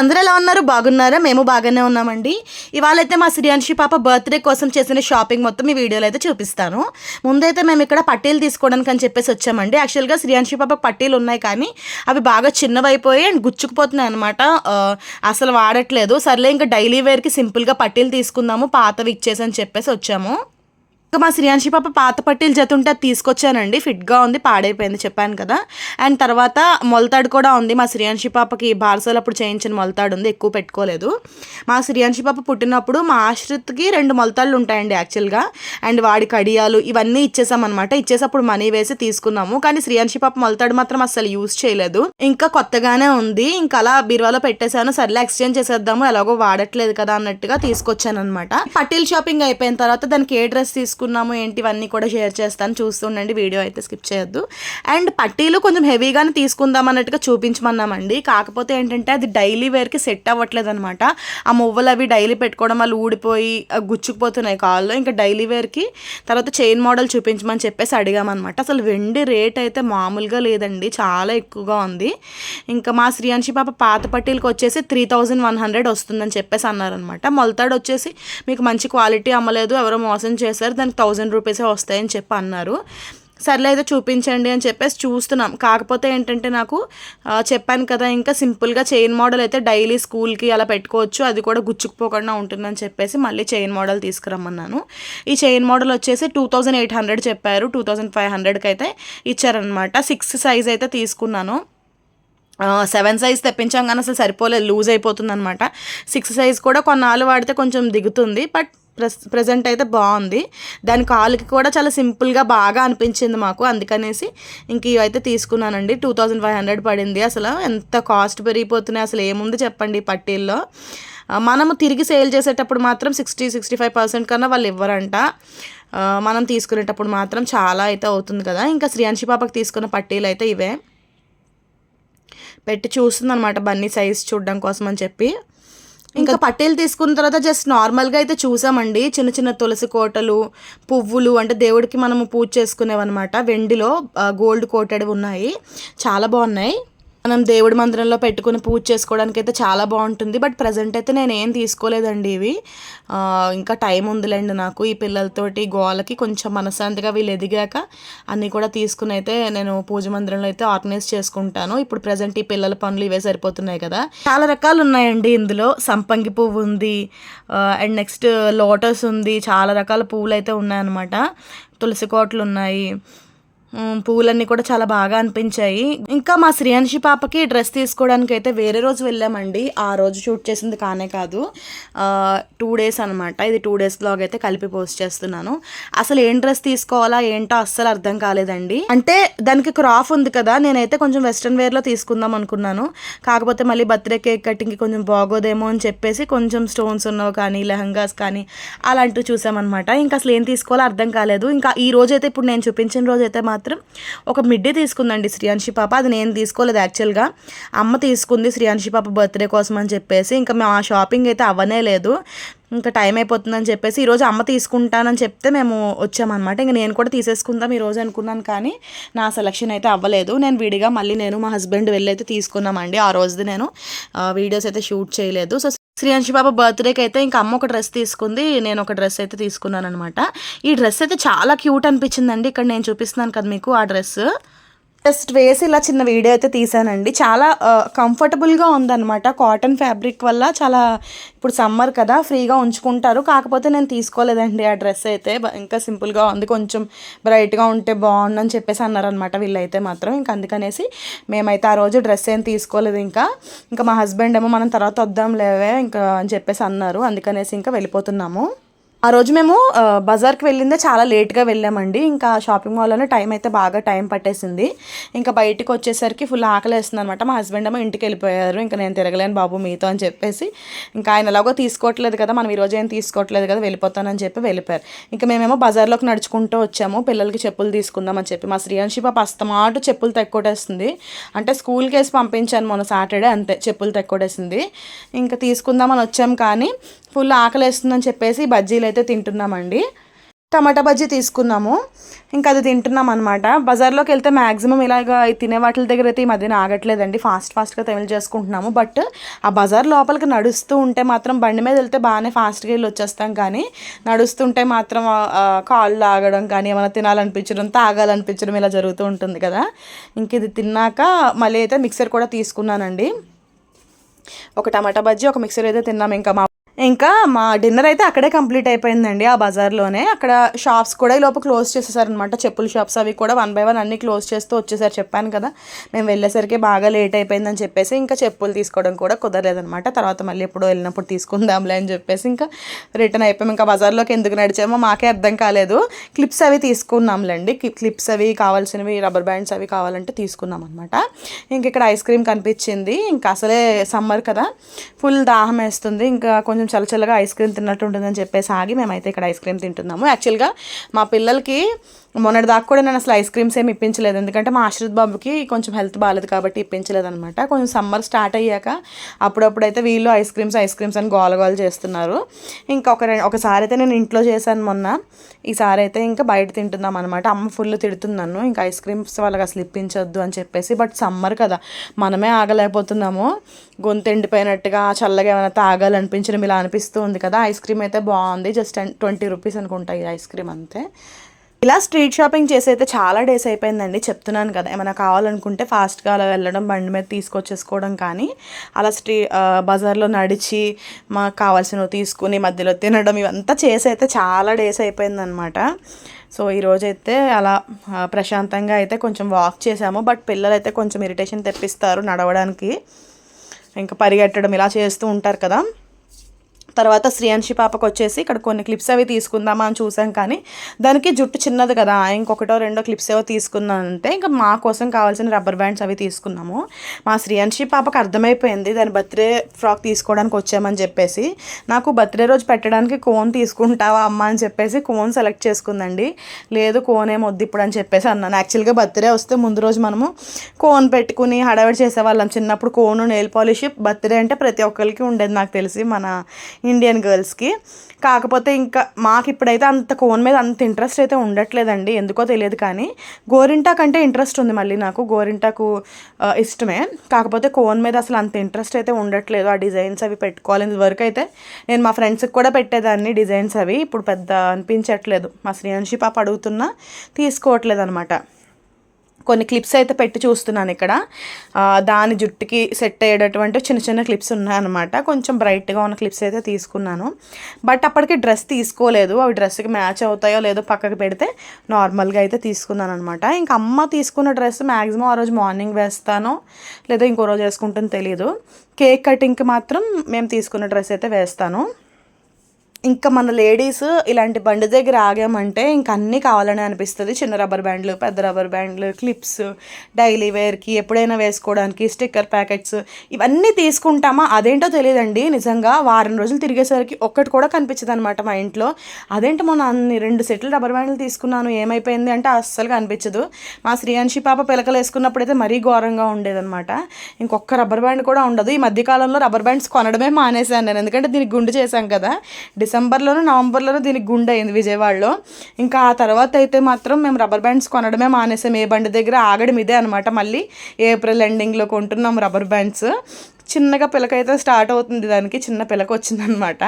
అందరూ ఎలా ఉన్నారు? బాగున్నారా? మేము బాగానే ఉన్నామండి. ఇవాళ అయితే మా శ్రీయాంశి పాప బర్త్డే కోసం చేసిన షాపింగ్ మొత్తం ఈ వీడియోలో అయితే చూపిస్తాను. ముందైతే మేము ఇక్కడ పట్టీలు తీసుకోవడానికి అని చెప్పేసి వచ్చామండి. యాక్చువల్గా శ్రీయాంశి పాప పట్టీలు ఉన్నాయి కానీ అవి బాగా చిన్నవైపోయి అండ్ గుచ్చుకుపోతున్నాయి అనమాట అసలు వాడట్లేదు. సర్లే ఇంకా డైలీ వేర్కి సింపుల్గా పట్టీలు తీసుకుందాము పాతవి ఇచ్చేసి అని చెప్పేసి వచ్చాము. ఇంకా మా శ్రీయాంశి పాప పాత పట్టీలు జత ఉంటే అది తీసుకొచ్చానండి. ఫిట్గా ఉంది పాడైపోయింది చెప్పాను కదా. అండ్ తర్వాత మొలతాడు కూడా ఉంది. మా శ్రీయాంశి పాపకి బార్సల్ అప్పుడు చేయించిన మొలతాడు ఉంది. ఎక్కువ పెట్టుకోలేదు. మా శ్రీయాంశి పాప పుట్టినప్పుడు మా ఆశ్రిత్కి రెండు మొలతాళ్ళు ఉంటాయండి యాక్చువల్గా. అండ్ వాడి కడియాలు ఇవన్నీ ఇచ్చేసామన్నమాట. ఇచ్చేసప్పుడు మనీ వేసి తీసుకున్నాము. కానీ శ్రీయాంశి పాప మొలతాడు మాత్రం అసలు యూజ్ చేయలేదు. ఇంకా కొత్తగానే ఉంది. ఇంకా అలా బీరువాలో పెట్టేశాను. సర్లే ఎక్స్చేంజ్ చేసేద్దాము. ఎలాగో వాడట్లేదు కదా అన్నట్టుగా తీసుకొచ్చాను అనమాట పట్టీల్ షాపింగ్ అయిపోయిన తర్వాత దానికి ఏ డ్రెస్ తీసుకున్నాము ఏంటి ఇవన్నీ కూడా షేర్ చేస్తాను చూస్తుండండి వీడియో అయితే స్కిప్ చేయొద్దు. అండ్ పట్టీలు కొంచెం హెవీగానే తీసుకుందాం అన్నట్టుగా చూపించమన్నామండి. కాకపోతే ఏంటంటే అది డైలీ వేర్కి సెట్ అవ్వట్లేదు అనమాట ఆ మువ్వలు అవి డైలీ పెట్టుకోవడం వల్ల ఊడిపోయి గుచ్చుకుపోతున్నాయి కాళ్ళు. ఇంకా డైలీ వేర్కి తర్వాత చైన్ మోడల్ చూపించమని చెప్పేసి అడిగామన్నమాట. అసలు వెండి రేట్ అయితే మామూలుగా లేదండి చాలా ఎక్కువగా ఉంది. ఇంకా మా శ్రీయాంశి పాప పాత పట్టీలకు వచ్చేసి త్రీ థౌజండ్ వన్ హండ్రెడ్ వస్తుందని చెప్పేసి అన్నారనమాట మొలతాడు వచ్చేసి మీకు మంచి క్వాలిటీ అమ్మలేదు ఎవరో మోసం చేశారు దానికి థౌజండ్ రూపీసే వస్తాయని చెప్పి అన్నారు. సర్లే అయితే చూపించండి అని చెప్పేసి చూస్తున్నాం. కాకపోతే ఏంటంటే నాకు చెప్పాను కదా ఇంకా సింపుల్గా చైన్ మోడల్ అయితే డైలీ స్కూల్కి అలా పెట్టుకోవచ్చు. అది కూడా గుచ్చుకుపోకుండా ఉంటుందని చెప్పేసి మళ్ళీ చైన్ మోడల్ తీసుకురమ్మన్నాను. ఈ చైన్ మోడల్ వచ్చేసి టూ థౌజండ్ ఎయిట్ హండ్రెడ్ చెప్పారు. టూ థౌజండ్ ఫైవ్ హండ్రెడ్కి అయితే ఇచ్చారనమాట సిక్స్ సైజ్ అయితే తీసుకున్నాను. సెవెన్ సైజ్ తెప్పించాం కానీ అసలు సరిపోలేదు. లూజ్ అయిపోతుంది అనమాట సిక్స్ సైజ్ కూడా కొన్నాళ్ళు వాడితే కొంచెం దిగుతుంది. బట్ ప్రజెంట్ అయితే బాగుంది. దాని కాలుకి కూడా చాలా సింపుల్గా బాగా అనిపించింది మాకు. అందుకనేసి ఇంక ఇవైతే తీసుకున్నానండి. టూ థౌజండ్ ఫైవ్ హండ్రెడ్ పడింది. అసలు ఎంత కాస్ట్ పెరిగిపోతున్నాయి అసలు ఏముంది చెప్పండి ఈ పట్టీల్లో. మనము తిరిగి సేల్ చేసేటప్పుడు మాత్రం సిక్స్టీ సిక్స్టీ ఫైవ్ పర్సెంట్ కన్నా వాళ్ళు ఇవ్వరంట. మనం తీసుకునేటప్పుడు మాత్రం చాలా అయితే అవుతుంది కదా. ఇంకా శ్రీయాంశి పాపకి తీసుకున్న పట్టీలు అయితే ఇవే. పెట్టి చూస్తుంది అనమాట బన్నీ సైజ్ చూడడం కోసం అని చెప్పి. ఇంకా పట్టీలు తీసుకున్న తర్వాత జస్ట్ నార్మల్గా అయితే చూసామండి. చిన్న చిన్న తులసి కోటలు పువ్వులు అంటే దేవుడికి మనము పూజ చేసుకునేవన్నమాట. వెండిలో గోల్డ్ కోటెడ్ ఉన్నాయి. చాలా బాగున్నాయి. మనం దేవుడి మందిరంలో పెట్టుకుని పూజ చేసుకోవడానికి అయితే చాలా బాగుంటుంది. బట్ ప్రజెంట్ అయితే నేను ఏం తీసుకోలేదండి ఇవి. ఇంకా టైం ఉందిలేండి నాకు. ఈ పిల్లలతోటి గోలకి కొంచెం మనశ్శాంతిగా వీళ్ళు ఎదిగాక అన్నీ కూడా తీసుకుని అయితే నేను పూజ మందిరంలో అయితే ఆర్గనైజ్ చేసుకుంటాను. ఇప్పుడు ప్రజెంట్ ఈ పిల్లల పనులు ఇవే సరిపోతున్నాయి కదా. చాలా రకాలు ఉన్నాయండి ఇందులో. సంపంగి పువ్వు ఉంది. అండ్ నెక్స్ట్ లోటస్ ఉంది. చాలా రకాల పువ్వులు అయితే ఉన్నాయన్నమాట. తులసి కోటలు ఉన్నాయి పువ్వులన్నీ కూడా చాలా బాగా అనిపించాయి. ఇంకా మా శ్రీయాంశి పాపకి డ్రెస్ తీసుకోవడానికి అయితే వేరే రోజు వెళ్ళామండి. ఆ రోజు షూట్ చేసింది కానే కాదు. టూ డేస్ అనమాట ఇది టూ డేస్ బ్లాగ్ అయితే కలిపి పోస్ట్ చేస్తున్నాను. అసలు ఏం డ్రెస్ తీసుకోవాలా ఏంటో అస్సలు అర్థం కాలేదండి. అంటే దానికి క్రాఫ్ ఉంది కదా నేనైతే కొంచెం వెస్ట్రన్ వేర్లో తీసుకుందాం అనుకున్నాను. కాకపోతే మళ్ళీ బర్త్డే కేక్ కటింగ్కి కొంచెం బాగోదేమో అని చెప్పేసి కొంచెం స్టోన్స్ ఉన్నవి కానీ లెహంగాస్ కానీ అలాంటివి చూసామన్నమాట. ఇంకా అసలు ఏం తీసుకోవాలో అర్థం కాలేదు. ఇంకా ఈ రోజు అయితే ఇప్పుడు నేను చూపించిన రోజు అయితే మాత్రం ఒక మిడ్డీ తీసుకుందండి శ్రీయాంశి పాప. అది నేను తీసుకోలేదు యాక్చువల్గా అమ్మ తీసుకుంది శ్రీయాంశి పాప బర్త్డే కోసం అని చెప్పేసి. ఇంకా మేము ఆ షాపింగ్ అయితే అవ్వనే లేదు. ఇంకా టైం అయిపోతుందని చెప్పేసి ఈరోజు అమ్మ తీసుకుంటానని చెప్తే మేము వచ్చామన్నమాట. ఇంకా నేను కూడా తీసేసుకుందాం ఈ రోజు అనుకున్నాను కానీ నా సెలక్షన్ అయితే అవ్వలేదు. నేను విడిగా మళ్ళీ నేను మా హస్బెండ్ వెళ్ళి అయితే తీసుకున్నామండి. ఆ రోజుది నేను వీడియోస్ అయితే షూట్ చేయలేదు. సో శ్రీయాంశి బాబా బర్త్డేకి అయితే ఇంకా అమ్మ ఒక డ్రెస్ తీసుకుంది నేను ఒక డ్రెస్ అయితే తీసుకున్నాను అనమాట ఈ డ్రెస్ అయితే చాలా క్యూట్ అనిపించిందండి. ఇక్కడ నేను చూపిస్తున్నాను కదా మీకు ఆ డ్రెస్. జస్ట్ వేసి ఇలా చిన్న వీడియో అయితే తీసానండి చాలా కంఫర్టబుల్గా ఉందన్నమాట. కాటన్ ఫ్యాబ్రిక్ వల్ల చాలా ఇప్పుడు సమ్మర్ కదా ఫ్రీగా ఉంచుకుంటారు. కాకపోతే నేను తీసుకోలేదండి ఆ డ్రెస్ అయితే. ఇంకా సింపుల్గా ఉంది. కొంచెం బ్రైట్గా ఉంటే బాగుందని చెప్పేసి అన్నారనమాట వీళ్ళైతే మాత్రం. ఇంకా అందుకనేసి మేమైతే ఆ రోజు డ్రెస్ ఏం తీసుకోలేదు ఇంకా. ఇంకా మా హస్బెండ్ ఏమో మనం తర్వాత వద్దాం లేవే ఇంకా అని చెప్పేసి అన్నారు. అందుకనేసి ఇంకా వెళ్ళిపోతున్నాము. ఆ రోజు మేము బజార్కి వెళ్ళిందే చాలా లేట్గా వెళ్ళామండి. ఇంకా షాపింగ్ మాల్లోనే టైం అయితే బాగా టైం పట్టేసింది. ఇంకా బయటికి వచ్చేసరికి ఫుల్ ఆకలి వేస్తుంది అనమాట మా హస్బెండ్ ఏమో ఇంటికి వెళ్ళిపోయారు. ఇంకా నేను తిరగలేను బాబు మీతో అని చెప్పేసి. ఇంకా ఆయన ఎలాగో తీసుకోవట్లేదు కదా మనం ఈరోజు ఏం తీసుకోవట్లేదు కదా వెళ్ళిపోతానని చెప్పి వెళ్ళిపోయారు. ఇంకా మేమేమో బజార్లోకి నడుచుకుంటూ వచ్చాము. పిల్లలకి చెప్పులు తీసుకుందాం అని చెప్పి మా శ్రీయాంశి పాప అస్తమాటు చెప్పులు తెక్కొట్టేస్తుంది అంటే స్కూల్కి వేసి పంపించాను మొన్న సాటర్డే అంతే చెప్పులు తెక్కొట్టేసింది. ఇంకా తీసుకుందామని వచ్చాం కానీ ఫుల్ ఆకలి వేస్తుందని చెప్పేసి బజ్జీలు అయితే తింటున్నామండి. టమాటా బజ్జీ తీసుకున్నాము. ఇంకా అది తింటున్నాం అనమాట బజార్లోకి వెళ్తే మ్యాక్సిమం ఇలాగ తినే వాటి దగ్గర అయితే ఈ మధ్యన ఆగట్లేదండి. ఫాస్ట్ ఫాస్ట్గా తెమిళ చేసుకుంటున్నాము. బట్ ఆ బజార్ లోపలికి నడుస్తూ ఉంటే మాత్రం బండి మీద వెళ్తే బాగానే ఫాస్ట్గా వెళ్ళి వచ్చేస్తాం. కానీ నడుస్తుంటే మాత్రం కాళ్ళు ఆగడం కానీ ఏమైనా తినాలనిపించడం తాగాలనిపించడం ఇలా జరుగుతూ ఉంటుంది కదా. ఇంక ఇది తిన్నాక మళ్ళీ అయితే మిక్సర్ కూడా తీసుకున్నానండి. ఒక టమాటా బజ్జీ ఒక మిక్సర్ అయితే తిన్నాం. ఇంకా మా ఇంకా మా డిన్నర్ అయితే అక్కడే కంప్లీట్ అయిపోయిందండి ఆ బజార్లోనే. అక్కడ షాప్స్ కూడా ఈ లోపు క్లోజ్ చేసేసారనమాట చెప్పుల షాప్స్ అవి కూడా వన్ బై వన్ అన్ని క్లోజ్ చేస్తూ వచ్చేసారు. చెప్పాను కదా మేము వెళ్ళేసరికి బాగా లేట్ అయిపోయిందని చెప్పేసి ఇంకా చెప్పులు తీసుకోవడం కూడా కుదరలేదనమాట తర్వాత మళ్ళీ ఎప్పుడో వెళ్ళినప్పుడు తీసుకుందాంలే అని చెప్పేసి ఇంకా రిటర్న్ అయిపోయాం. ఇంకా బజార్లోకి ఎందుకు నడిచామో మాకే అర్థం కాలేదు. క్లిప్స్ అవి తీసుకున్నాంలేండి. క్లిప్స్ అవి కావాల్సినవి రబ్బర్ బ్యాండ్స్ అవి కావాలంటే తీసుకున్నాం అనమాట ఇంక ఇక్కడ ఐస్ క్రీమ్ కనిపించింది. ఇంకా అసలే సమ్మర్ కదా ఫుల్ దాహం వేస్తుంది. ఇంకా కొంచెం చల్ల చల్లగా ఐస్ క్రీమ్ తిన్నట్టు ఉంటుందని చెప్పేసి ఆగి మేమైతే ఇక్కడ ఐస్ క్రీమ్ తింటున్నాము. యాక్చువల్గా మా పిల్లలకి మొన్నటి దాకా కూడా నేను అసలు ఐస్ క్రీమ్స్ ఏమి ఇప్పించలేదు. ఎందుకంటే మా ఆశ్రిత్ బాబుకి కొంచెం హెల్త్ బాగాలేదు కాబట్టి ఇప్పించలేదు అనమాట కొంచెం సమ్మర్ స్టార్ట్ అయ్యాక అప్పుడప్పుడు అయితే వీళ్ళు ఐస్ క్రీమ్స్ ఐస్ క్రీమ్స్ అని గోల గోల చేస్తున్నారు. ఇంకా ఒక ఒకసారి అయితే నేను ఇంట్లో చేశాను మొన్న. ఈసారి అయితే ఇంకా బయట తింటున్నాం అనమాట అమ్మ ఫుల్ తిడుతున్నాను ఇంకా ఐస్ క్రీమ్స్ వాళ్ళకి అసలు ఇప్పించొద్దు అని చెప్పేసి బట్ సమ్మర్ కదా. మనమే ఆగలేకపోతున్నాము. గొంతు ఎండిపోయినట్టుగా చల్లగా ఏమైనా తాగాలనిపించడం ఇలా అనిపిస్తూ ఉంది కదా. ఐస్ క్రీమ్ అయితే బాగుంది. జస్ట్ ట్వంటీ రూపీస్ అనుకుంటా ఈ ఐస్ క్రీమ్ అంతే. ఇలా స్ట్రీట్ షాపింగ్ చేసి అయితే చాలా డేస్ అయిపోయిందండి. చెప్తున్నాను కదా ఏమైనా కావాలనుకుంటే ఫాస్ట్గా అలా వెళ్ళడం బండి మీద తీసుకొచ్చేసుకోవడం కానీ అలా స్ట్రీ బజార్లో నడిచి మాకు కావాల్సినవి తీసుకుని మధ్యలో తినడం ఇవంతా చేసి అయితే చాలా డేస్ అయిపోయిందనమాట సో ఈరోజైతే అలా ప్రశాంతంగా అయితే కొంచెం వాక్ చేసాము. బట్ పిల్లలు అయితే కొంచెం ఇరిటేషన్ తెప్పిస్తారు నడవడానికి. ఇంకా పరిగెట్టడం ఇలా చేస్తూ ఉంటారు కదా. తర్వాత శ్రీయాంశి పాపకు వచ్చేసి ఇక్కడ కొన్ని క్లిప్స్ అవి తీసుకుందామా అని చూసాం కానీ దానికి జుట్టు చిన్నది కదా ఇంకొకటో రెండో క్లిప్స్ ఏవో తీసుకున్నాను అంటే ఇంకా మా కోసం కావాల్సిన రబ్బర్ బ్యాండ్స్ అవి తీసుకున్నాము. మా శ్రీయాంశి పాపకు అర్థమైపోయింది దాని బర్త్డే ఫ్రాక్ తీసుకోవడానికి వచ్చామని చెప్పేసి. నాకు బర్త్డే రోజు పెట్టడానికి కోన్ తీసుకుంటావా అమ్మ అని చెప్పేసి కోన్ సెలెక్ట్ చేసుకుందండి. లేదు కోన్ ఏమొద్దు ఇప్పుడు అని చెప్పేసి అన్నాను. యాక్చువల్గా బర్త్డే వస్తే ముందు రోజు మనము కోన్ పెట్టుకుని హడావిడి చేసేవాళ్ళం. చిన్నప్పుడు కోను నెయిల్ పాలిష్ బర్త్డే అంటే ప్రతి ఒక్కరికి ఉండేది నాకు తెలిసి. మన ఇండియన్ గర్ల్స్కి. కాకపోతే ఇంకా మాకు ఇప్పుడైతే అంత కోన్ మీద అంత ఇంట్రెస్ట్ అయితే ఉండట్లేదండి ఎందుకో తెలియదు కానీ. గోరింటాకు అంటే ఇంట్రెస్ట్ ఉంది మళ్ళీ నాకు గోరింటాకు ఇష్టమే. కాకపోతే కోన్ మీద అసలు అంత ఇంట్రెస్ట్ అయితే ఉండట్లేదు. ఆ డిజైన్స్ అవి పెట్టుకోవాలి వరకు అయితే. నేను మా ఫ్రెండ్స్కి కూడా పెట్టేదాన్ని డిజైన్స్ అవి. ఇప్పుడు పెద్ద అనిపించట్లేదు. మా శ్రీయాంశి పాప అడుగుతున్నా తీసుకోవట్లేదు అనమాట కొన్ని క్లిప్స్ అయితే పెట్టి చూస్తున్నాను ఇక్కడ. దాని జుట్టుకి సెట్ అయ్యేటటువంటి చిన్న చిన్న క్లిప్స్ ఉన్నాయన్నమాట. కొంచెం బ్రైట్గా ఉన్న క్లిప్స్ అయితే తీసుకున్నాను. బట్ అప్పటికి డ్రెస్ తీసుకోలేదు. అవి డ్రెస్కి మ్యాచ్ అవుతాయో లేదో పక్కకి పెడితే నార్మల్గా అయితే తీసుకున్నాను అనమాట ఇంకా అమ్మ తీసుకున్న డ్రెస్ మ్యాక్సిమం ఆ రోజు మార్నింగ్ వేస్తాను లేదా ఇంకో రోజు వేసుకుంటుందో తెలియదు కేక్ కటింగ్కి మాత్రం మేము తీసుకున్న డ్రెస్ అయితే వేస్తాను. ఇంకా మన లేడీస్ ఇలాంటి బండి దగ్గర ఆగామంటే ఇంక అన్నీ కావాలని అనిపిస్తుంది. చిన్న రబ్బర్ బ్యాండ్లు పెద్ద రబ్బర్ బ్యాండ్లు క్లిప్స్ డైలీ వేర్కి ఎప్పుడైనా వేసుకోవడానికి స్టిక్కర్ ప్యాకెట్స్ ఇవన్నీ తీసుకుంటామా? అదేంటో తెలియదండి. నిజంగా వారం రోజులు తిరిగేసరికి ఒక్కటి కూడా కనిపించదు అనమాట మా ఇంట్లో. అదేంటి మొన్న అన్ని రెండు సెట్లు రబ్బర్ బ్యాండ్లు తీసుకున్నాను ఏమైపోయింది అంటే అస్సలు కనిపించదు. మా శ్రీయాంశి పాప పిలకలు వేసుకున్నప్పుడు అయితే మరీ ఘోరంగా ఉండేదన్నమాట. ఇంకొక రబ్బర్ బ్యాండ్ కూడా ఉండదు. ఈ మధ్యకాలంలో రబ్బర్ బ్యాండ్స్ కొనడమే మానేశాను నేను. ఎందుకంటే దీనికి గుండు చేశాం కదా. డిసెంబర్లోనూ నవంబర్లోనూ దీనికి గుండె అయింది విజయవాడలో. ఇంకా ఆ తర్వాత అయితే మాత్రం మేము రబ్బర్ బ్యాండ్స్ కొనడమే మానేసాం. ఏ బండి దగ్గర ఆగడం ఇదే అనమాట మళ్ళీ. ఏప్రిల్ ఎండింగ్లో కొంటున్నాం రబ్బర్ బ్యాండ్స్. చిన్నగా పిలక అయితే స్టార్ట్ అవుతుంది దానికి చిన్న పిలక వచ్చిందనమాట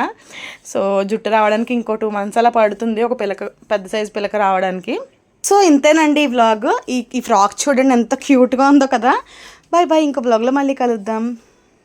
సో జుట్టు రావడానికి ఇంకో టూ మంత్స్ అలా పడుతుంది ఒక పిలక పెద్ద సైజు పిలక రావడానికి. సో ఇంతేనండి ఈ వ్లాగ్. ఈ ఈ ఫ్రాక్ చూడండి ఎంత క్యూట్గా ఉందో కదా. బాయ్ బాయ్ ఇంకో బ్లాగ్లో మళ్ళీ కలుద్దాం.